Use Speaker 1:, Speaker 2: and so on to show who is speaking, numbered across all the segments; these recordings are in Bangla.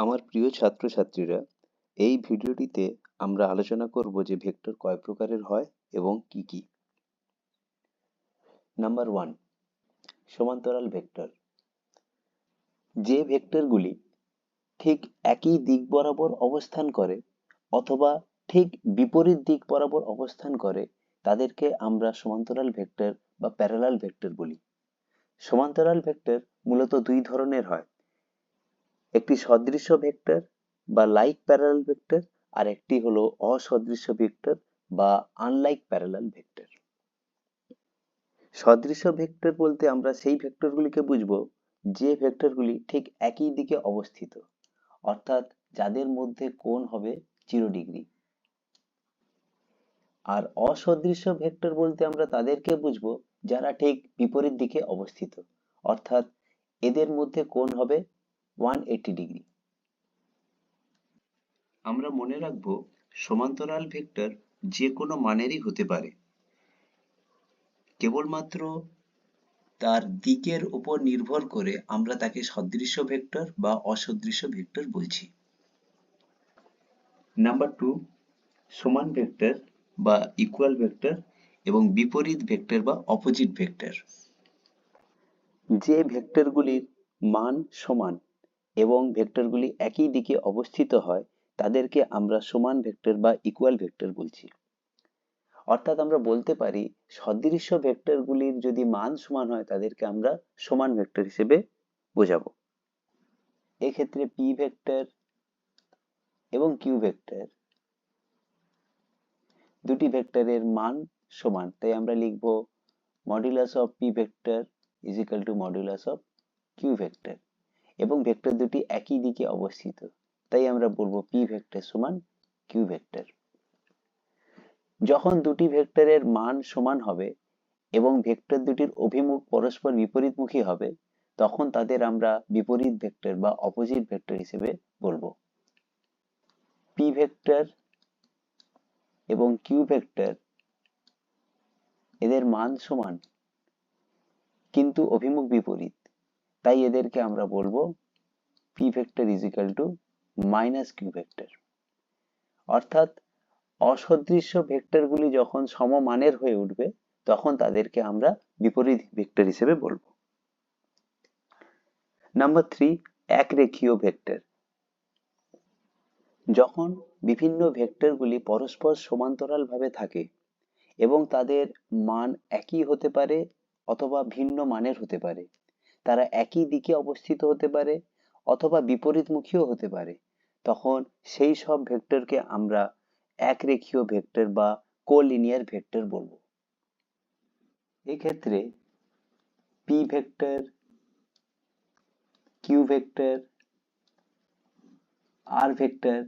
Speaker 1: আমার প্রিয় ছাত্রছাত্রীরা, এই ভিডিওটিতে আমরা আলোচনা করব যে ভেক্টর কয় প্রকারের হয় এবং কি কি। নাম্বার ওয়ান, সমান্তরাল ভেক্টর। যে ভেক্টরগুলি ঠিক একই দিক বরাবর অবস্থান করে অথবা ঠিক বিপরীত দিক বরাবর অবস্থান করে, তাদেরকে আমরা সমান্তরাল ভেক্টর বা প্যারালাল ভেক্টর বলি। সমান্তরাল ভেক্টর মূলত দুই ধরনের হয়। একটি সদৃশ্য ভেক্টর বা লাইক প্যারালাল ভেক্টর আর একটি হলো অসদৃশ্য ভেক্টর বা আনলাইক প্যারালাল ভেক্টর সদৃশ্য ভেক্টর বলতে আমরা সেই ভেক্টরগুলিকে বুঝব, যে ভেক্টরগুলি ঠিক একই দিকে অবস্থিত, অর্থাৎ যাদের মধ্যে কোণ হবে জিরো ডিগ্রি আর অসদৃশ্য ভেক্টর বলতে আমরা তাদেরকে বুঝব যারা ঠিক বিপরীত দিকে অবস্থিত, অর্থাৎ এদের মধ্যে কোণ হবে ওয়ান এইটি ডিগ্রি আমরা মনে রাখব, সমান্তরাল ভেক্টর যে কোনো মানেরই হতে পারে। কেবলমাত্র তার দিকের উপর নির্ভর করে আমরা তাকে সদৃশ্য ভেক্টর বা অসদৃশ্য ভেক্টর বলছি। নাম্বার টু সমান ভেক্টর বা ইকুয়াল ভেক্টর এবং বিপরীত ভেক্টর বা অপোজিট ভেক্টর যে ভেক্টরগুলির মান সমান এবং ভেক্টরগুলি একই দিকে অবস্থিত হয়, তাদেরকে আমরা সমান ভেক্টর বা ইকুয়াল ভেক্টর বলছি। অর্থাৎ আমরা বলতে পারি, সদৃশ্য ভেক্টরগুলির যদি মান সমান হয়, তাদেরকে আমরা সমান ভেক্টর হিসেবে বোঝাবো। এক্ষেত্রে পি ভেক্টর এবং কিউ ভেক্টর দুটি ভেক্টরের মান সমান। তাই আমরা লিখব modulus of P vector is to modulus of Q vector এবং ভেক্টর দুটি একই দিকে অবস্থিত। তাই আমরা বলব পি ভেক্টর সমান কিউ ভেক্টর যখন দুটি ভেক্টরের মান সমান হবে এবং ভেক্টর দুটির অভিমুখ পরস্পর বিপরীতমুখী হবে, তখন তাদের আমরা বিপরীত ভেক্টর বা অপোজিট ভেক্টর হিসেবে বলব। পি ভেক্টর এবং কিউ ভেক্টর এদের মান সমান, কিন্তু অভিমুখ বিপরীত। তাই এদেরকে আমরা বলব P vector is equal to minus Q vector অর্থাৎ অসদৃশ্য ভেক্টরগুলি যখন সমমানের হয়ে উঠবে, তখন তাদেরকে আমরা বিপরীত ভেক্টর হিসেবে বলব। নাম্বার থ্রি একরেখীয় ভেক্টর যখন বিভিন্ন ভেক্টরগুলি পরস্পর সমান্তরালভাবে থাকে এবং তাদের মান একই হতে পারে অথবা ভিন্ন মানের হতে পারে তারা একই দিকে অবস্থিত হতে পারে অথবা বিপরীতমুখীও হতে পারে। তখন সেই সব ভেক্টরকে আমরা একরেখীয় ভেক্টর বা কোলিনিয়ার ভেক্টর বলব। এক্ষেত্রে P vector Q vector R vector,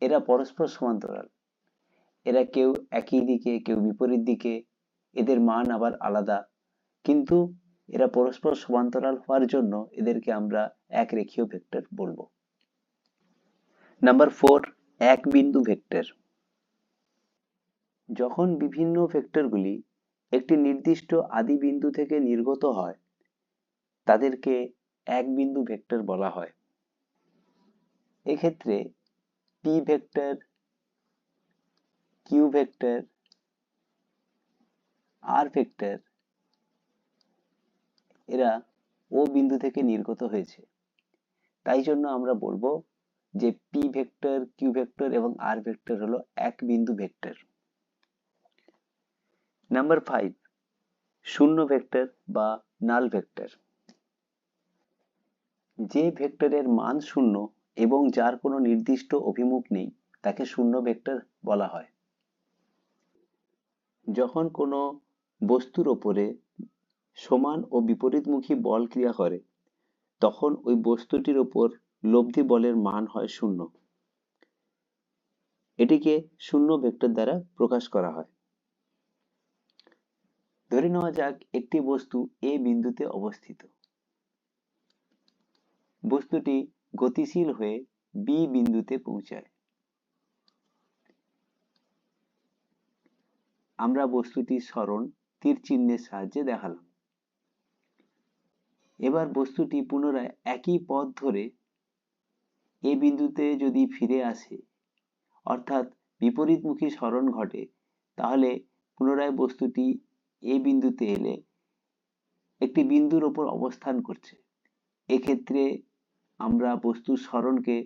Speaker 1: এরা পরস্পর সমান্তরাল। এরা কেউ একই দিকে, কেউ বিপরীত দিকে, এদের মান আবার আলাদা। কিন্তু এরা পরস্পর সমান্তরাল হওয়ার জন্য এদেরকে আমরা এক রেখীয় ভেক্টর বলব। নাম্বার ফোর এক বিন্দু ভেক্টর। যখন বিভিন্ন ভেক্টরগুলি একটি নির্দিষ্ট আদি বিন্দু থেকে নির্গত হয়, তাদেরকে এক বিন্দু ভেক্টর বলা হয়। এক্ষেত্রে P vector Q vector R vector এরা ও বিন্দু থেকে নির্গত হয়েছে। তাই জন্য আমরা বলব যে পি ভেক্টর কিউ ভেক্টর এবং আর ভেক্টর হলো এক বিন্দু ভেক্টর নাম্বার ফাইভ শূন্য ভেক্টর বা নাল ভেক্টর যে ভেক্টরের মান শূন্য এবং যার কোনো নির্দিষ্ট অভিমুখ নেই, তাকে শূন্য ভেক্টর বলা হয়। যখন কোনো বস্তুর ওপরে সমান ও বিপরীতমুখী বল ক্রিয়া করে, তখন ওই বস্তুটির ওপর লব্ধি বলের মান হয় শূন্য। এটিকে শূন্য ভেক্টর দ্বারা প্রকাশ করা হয়। ধরে নেওয়া যাক একটি বস্তু এ বিন্দুতে অবস্থিত। বস্তুটি গতিশীল হয়ে বি বিন্দুতে পৌঁছায়। আমরা বস্তুটির সরণ তীর চিহ্নের সাহায্যে দেখালাম। এবার বস্তুটি পুনরায় একই পথ ধরে এ বিন্দুতে যদি ফিরে আসে, অর্থাৎ বিপরীতমুখী সরণ ঘটে, তাহলে পুনরায় বস্তুটি এ বিন্দুতে এলে একটি বিন্দুর ওপর অবস্থান করছে। এক্ষেত্রে আমরা বস্তুর সরণকে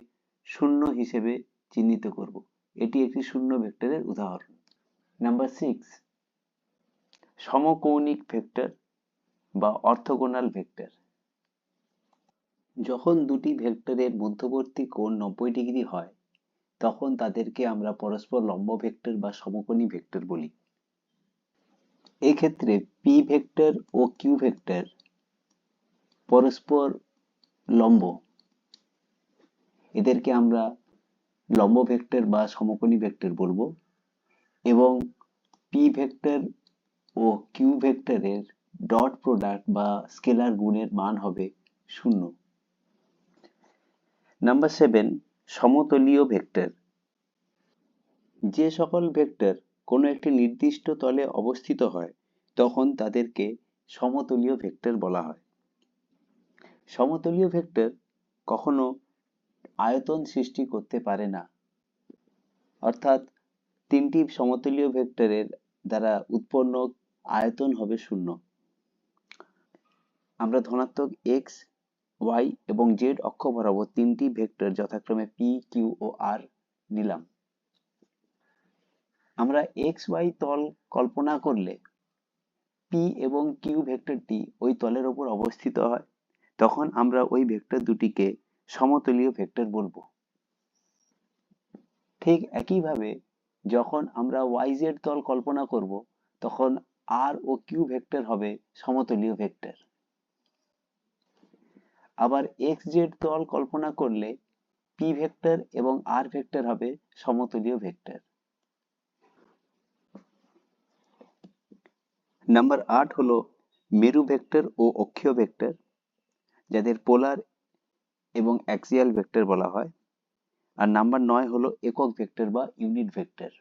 Speaker 1: শূন্য হিসেবে চিহ্নিত করব। এটি একটি শূন্য ভেক্টরের উদাহরণ। নাম্বার সিক্স, সমকৌণিক ভেক্টর বা অর্থোগোনাল ভেক্টর। যখন দুটি ভেক্টরের মধ্যবর্তী কোণ নব্বই ডিগ্রি হয়, তখন তাদেরকে আমরা পরস্পর লম্ব ভেক্টর বা সমকোণী ভেক্টর বলি। এক্ষেত্রে পি ভেক্টর ও কিউ ভেক্টর পরস্পর লম্ব। এদেরকে আমরা লম্ব ভেক্টর বা সমকোণী ভেক্টর বলব এবং পি ভেক্টর ও কিউ ভেক্টরের ডট প্রোডাক্ট বা স্কেলার গুণের মান হবে শূন্য। নাম্বার সেভেন সমতলীয় ভেক্টর যে সকল ভেক্টর কোনো একটি নির্দিষ্ট তলে অবস্থিত হয়, তখন তাদেরকে সমতলীয় ভেক্টর বলা হয়। সমতলীয় ভেক্টর কখনো আয়তন সৃষ্টি করতে পারে না। অর্থাৎ তিনটি সমতলীয় ভেক্টরের দ্বারা উৎপন্ন আয়তন হবে শূন্য। আমরা ধনাত্মক এক্স ওয়াই এবং জেড অক্ষ বরাবর তিনটি ভেক্টর যথাক্রমে পি কিউ ও আর নিলাম। আমরা এক্স ওয়াই তল কল্পনা করলে পি এবং কিউ ভেক্টরটি ওই তলের ওপর অবস্থিত হয়, তখন আমরা ওই ভেক্টর দুটিকে সমতলীয় ভেক্টর বলব। ঠিক একইভাবে যখন আমরা ওয়াই জেড তল কল্পনা করব, তখন আর ও কিউ ভেক্টর হবে সমতলীয় ভেক্টর। আবার এক্স জেড তল কল্পনা করলে পি ভেক্টর এবং আর ভেক্টর হবে সমতলীয় ভেক্টর। নাম্বার আট হলো মেরু ভেক্টর ও অক্ষীয় ভেক্টর, যাদের পোলার এবং অ্যাক্সিয়াল ভেক্টর বলা হয়। আর নাম্বার নয় হলো একক ভেক্টর বা ইউনিট ভেক্টর।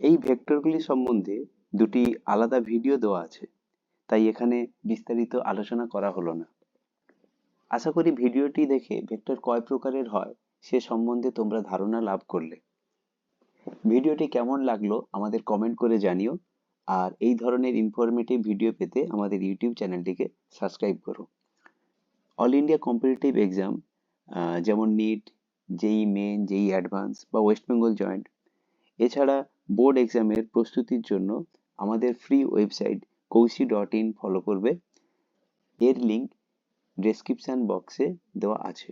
Speaker 1: এই ভেক্টরগুলি সম্বন্ধে দুটি আলাদা ভিডিও দেওয়া আছে, তাই এখানে বিস্তারিত আলোচনা করা হলো না। আশা করি ভিডিওটি দেখে ভেক্টর কয় প্রকারের হয়, সে সম্বন্ধে তোমরা ধারণা লাভ করলে। ভিডিওটি কেমন লাগল আমাদের কমেন্ট করে জানিও, আর এই ধরনের ইনফরমেটিভ ভিডিও পেতে আমাদের ইউটিউব চ্যানেলটিকে সাবস্ক্রাইব করো। অল ইন্ডিয়া কম্পিটিটিভ এক্সাম যেমন NEET JEE main JEE advance বা ওয়েস্ট বেঙ্গল জয়েন্ট এছাড়া বোর্ড এক্সামের প্রস্তুতির জন্য আমাদের free website Koushi dot in follow করবে। এর লিঙ্ক ডেসক্রিপশান বক্সে দেওয়া আছে।